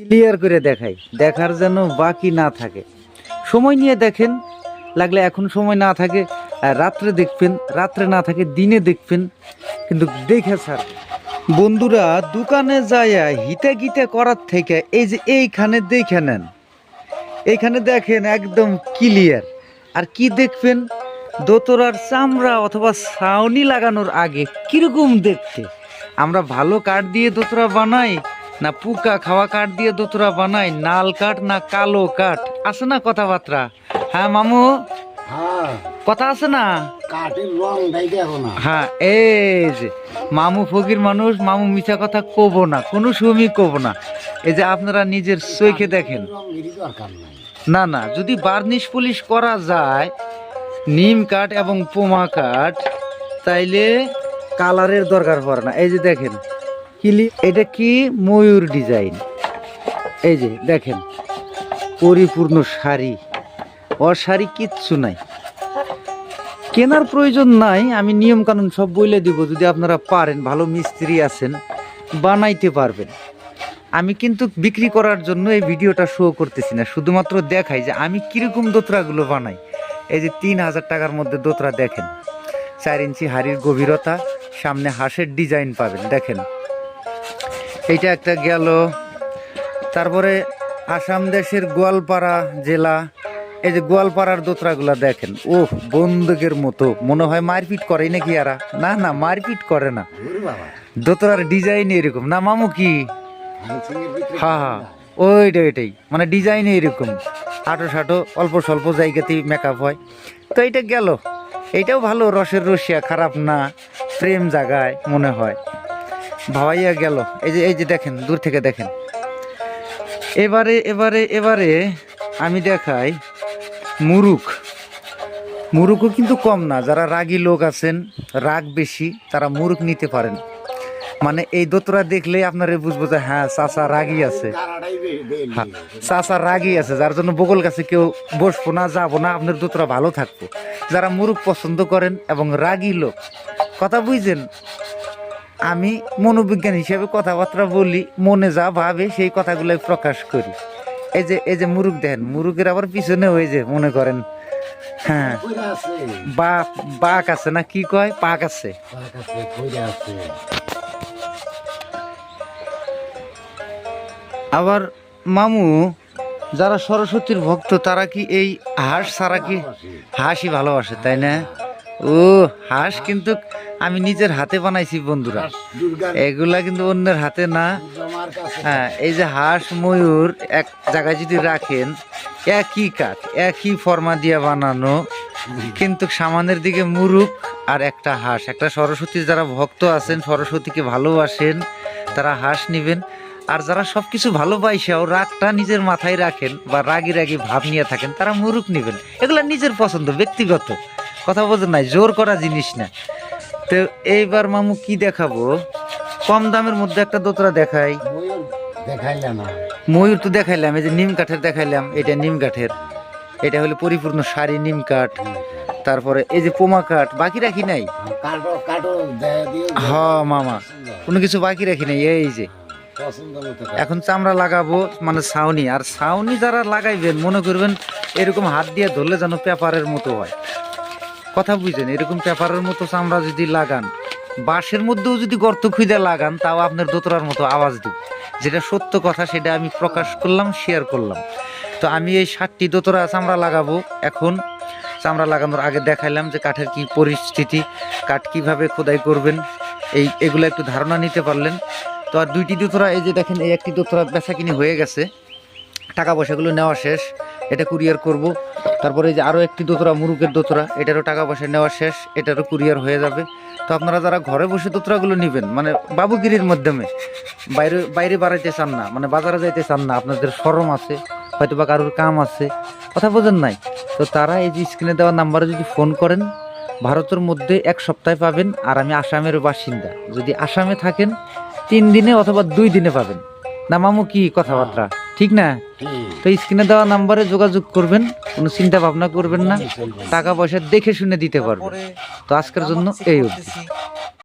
Clear করে দেখাই। দেখার যেন বাকি না থাকে। সময় নিয়ে দেখেন, লাগলে এখন সময় না থাকে রাত্রে দেখবেন, রাত্রে না থাকে, দিনে দেখবেন, কিন্তু দেখে স্যার, বন্ধুরা, দোকানে যায় হিতে গিতে করার থেকে এই যে এইখানে দেখে নেন। এইখানে দেখেন একদম ক্লিয়ার আর কি দেখবেন? দোতরার চামড়া অথবা ছাউনি লাগানোর আগে কীরকম দেখতে? আমরা ভালো কাঠ দিয়ে দোতরা বানাই না পুকা খাওয়া কাঠ দিয়ে দোতরা বানাই নাল কাঠ না কালো কাঠ। আছে না কথাবার্তা। হ্যাঁ মামু? হ্যাঁ। কথা আছে না? হ্যাঁ এই যে মামু ফকির মানুষ মামু মিছা কথা কব না কোনো সময় কব না। এই যে আপনারা নিজের চোখে দেখেন। না না যদি বার্নিশ পুলিশ করা যায় নিম কাঠ এবং পোমা কাঠ তাইলে কালারের দরকার পড়ে না। এই যে দেখেন কিলি, এটা কি? ময়ূর ডিজাইন। এই যে, দেখেন, পরিপূর্ণ শাড়ি। ও শাড়ি কিচ্ছু নাই। কেনার প্রয়োজন নাই, আমি নিয়ম কানুন সব বলে দিব, যদি আপনারা পারেন, ভালো মিস্ত্রি আছেন, বানাইতে পারবেন। আমি কিন্তু বিক্রি করার জন্য এই ভিডিওটা শো করতেছি না, শুধুমাত্র দেখাই যে আমি কীরকম দোতরাগুলো বানাই। এই যে, তিন হাজার টাকার মধ্যে দোতরা দেখেন। চার ইঞ্চি হাড়ির গভীরতা, সামনে হাঁসের ডিজাইন পাবেন, দেখেন। এইটা একটা গেল। তারপরে আসাম দেশের গোয়ালপাড়া জেলা এই যে গোয়ালপাড়ার দোতরাগুলা দেখেন ওহ বন্দুকের মতো। মনে হয় মারপিট করে নাকি এরা? না না মারপিট করে না। দোতরার ডিজাইন এরকম। না মামু কি? হ্যাঁ হ্যাঁ ওইটা ওইটাই। মানে ডিজাইন এরকম। হাঁটো সাটো অল্প স্বল্প জায়গাতেই মেকআপ হয়। তো এইটা গেল। এইটাও ভালো রসের রসিয়া খারাপ না। প্রেম জাগায় মনে হয়। ভাবাইয়া গেল। এই যে এই যে দেখেন দূর থেকে দেখেন। এবারে এবারে এবারে আমি দেখাই মুরুক মুরুকও কিন্তু কম না যারা রাগী লোক আছেন রাগ বেশি তারা মুরুক নিতে পারেন। মানে এই দোতরা দেখলে আপনারা বুঝব যে হ্যাঁ চাচা রাগী আছে। হ্যাঁ, চাচা রাগী আছে যার জন্য বগল কাছে কেউ বসবো না যাব না আপনার দোতরা ভালো থাকব। যারা মুরুখ পছন্দ করেন এবং রাগী লোক কথা বুঝছেন? আমি মনোবিজ্ঞান হিসেবে কথাবার্তা বলি, মনে যা ভাবে সেই কথাগুলো প্রকাশ করি। এই যে এই যে মুরুখ দেখেন, মুরুখের আবার পিছনে হয়ে যে মনে করেন হ্যাঁ বাঘ আছে না, কি কয়? পাক আছে। আবার মামু, যারা সরস্বতীর ভক্ত, তারা কি এই হাঁস ছাড়া কি হাঁসই ভালোবাসে, তাই না? ও, হাঁস কিন্তু আমি নিজের হাতে বানাইছি বন্ধুরা। এগুলা কিন্তু অন্যের হাতে না। হ্যাঁ এই যে হাঁস, ময়ূর এক জায়গায় যদি রাখেন, একই কাঠ, একই ফর্মা দিয়ে বানানো, কিন্তু সামানের দিকে মুরুক আর একটা হাঁস। একটা সরস্বতীর যারা ভক্ত আছেন, সরস্বতীকে ভালোবাসেন, তারা হাঁস নিবেন। আর যারা সব সবকিছু ভালোবাসেও রাগটা নিজের মাথায় রাখেন বা রাগি রাগি ভাব নিয়ে থাকেন, তারা মুরুক নিবেন। এগুলা নিজের পছন্দ, ব্যক্তিগত। কথা বোঝেন নাই, জোর করা জিনিস না। তো এইবার মামু কি দেখাবো? কম দামের মধ্যে একটা দোতরা দেখাই। ময়ূর ময়ূর তো দেখাইলাম এই যে নিম কাঠের দেখাইলাম এটা নিম কাঠের। এটা হলো পরিপূর্ণ শাড়ি নিম কাঠ। তারপরে এই যে পোমা কাঠ বাকি রাখি নাই? হ মামা কোনো কিছু বাকি রাখি নাই এই যে। এখন চামড়া লাগাবো মানে ছাউনি আর ছাউনি যারা লাগাইবেন মনে করবেন এরকম হাত দিয়ে ধরলে যেন পেপারের মতো হয়। কথা বুঝছেন এরকম পেপারের মতো চামড়া যদি লাগান, বাঁশের মধ্যেও যদি গর্ত খুঁজে লাগান, তাও আপনার দোতরার মতো আওয়াজ দিবে। যেটা সত্য কথা, সেটা আমি প্রকাশ করলাম শেয়ার করলাম। তো আমি এই ষাটটি দোতরা চামড়া লাগাবো। এখন চামড়া লাগানোর আগে দেখাইলাম যে কাঠের কি পরিস্থিতি, কাঠ কীভাবে খোদাই করবেন, এই, এগুলো একটু ধারণা নিতে পারলেন। তো আর দুইটি দোতরা এই যে দেখেন, এই একটি দোতরা বেচা কিনি হয়ে গেছে। টাকা পয়সাগুলো নেওয়া শেষ। এটা কুরিয়ার করব। তারপরে যে আরও একটি দোতরা মুরুকের দোতরা, এটারও টাকা পয়সা নেওয়া শেষ, এটারও কুরিয়ার হয়ে যাবে। তো আপনারা যারা ঘরে বসে দোতরাগুলো নেবেন মানে বাবুগিরির মাধ্যমে, বাইরে বাইরে বাড়াইতে চান না মানে বাজারে যাইতে চান না, আপনাদের সরম আছে হয়তো বা কারোর কাম আছে, কথা বোঝেন নাই। তো তারা এই যে স্ক্রিনে দেওয়া নাম্বারে যদি ফোন করেন, ভারতের মধ্যে এক সপ্তাহে পাবেন, আর আমি আসামের বাসিন্দা। যদি আসামে থাকেন, তিন দিনে অথবা দুই দিনে পাবেন। না মামু কি কথাবার্তা। ঠিক না? তো স্ক্রিনে দেওয়া নাম্বারে যোগাযোগ করবেন কোনো চিন্তা ভাবনা করবেন না। টাকা পয়সা দেখে শুনে দিতে পারবেন। তো আজকের জন্য এই অবধি।